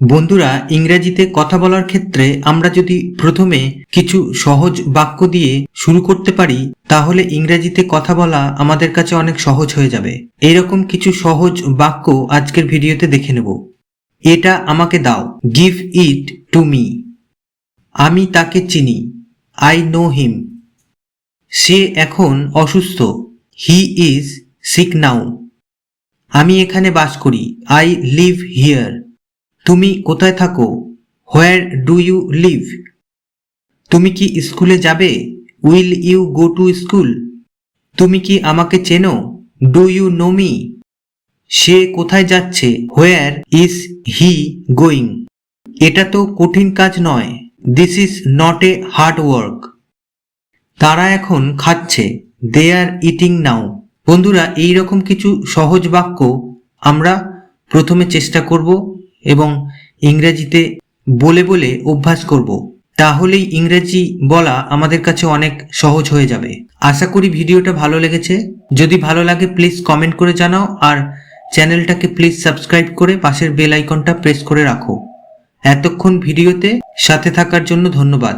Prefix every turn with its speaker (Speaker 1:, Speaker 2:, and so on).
Speaker 1: বন্ধুরা, ইংরেজিতে কথা বলার ক্ষেত্রে আমরা যদি প্রথমে কিছু সহজ বাক্য দিয়ে শুরু করতে পারি, তাহলে ইংরেজিতে কথা বলা আমাদের কাছে অনেক সহজ হয়ে যাবে। এরকম কিছু সহজ বাক্য আজকের ভিডিওতে দেখে নেব। এটা আমাকে দাও। গিভ ইট টু মি আমি তাকে চিনি। আই নো হিম সে এখন অসুস্থ। হি ইজ সিক নাও আমি এখানে বাস করি। আই লিভ হিয়ার তুমি কোথায় থাকো? হোয়ার ডু ইউ লিভ তুমি কি স্কুলে যাবে? Will you go to school তুমি কি আমাকে চেনো? ডু ইউ নো মি সে কোথায় যাচ্ছে? হোয়ার ইজ হি গোয়িং এটা তো কঠিন কাজ নয়। This is not a hard work তারা এখন খাচ্ছে। দে আর ইটিং নাও বন্ধুরা, এই রকম কিছু সহজ বাক্য আমরা প্রথমে চেষ্টা করব। এবং ইংরেজিতে বলে বলে অভ্যাস করব। তাহলেই ইংরেজি বলা আমাদের কাছে অনেক সহজ হয়ে যাবে। আশা করি ভিডিওটা ভালো লেগেছে। যদি ভালো লাগে প্লিজ কমেন্ট করে জানাও আর চ্যানেলটাকে প্লিজ সাবস্ক্রাইব করে পাশের বেল আইকনটা প্রেস করে রাখো। এতক্ষণ ভিডিওতে সাথে থাকার জন্য ধন্যবাদ।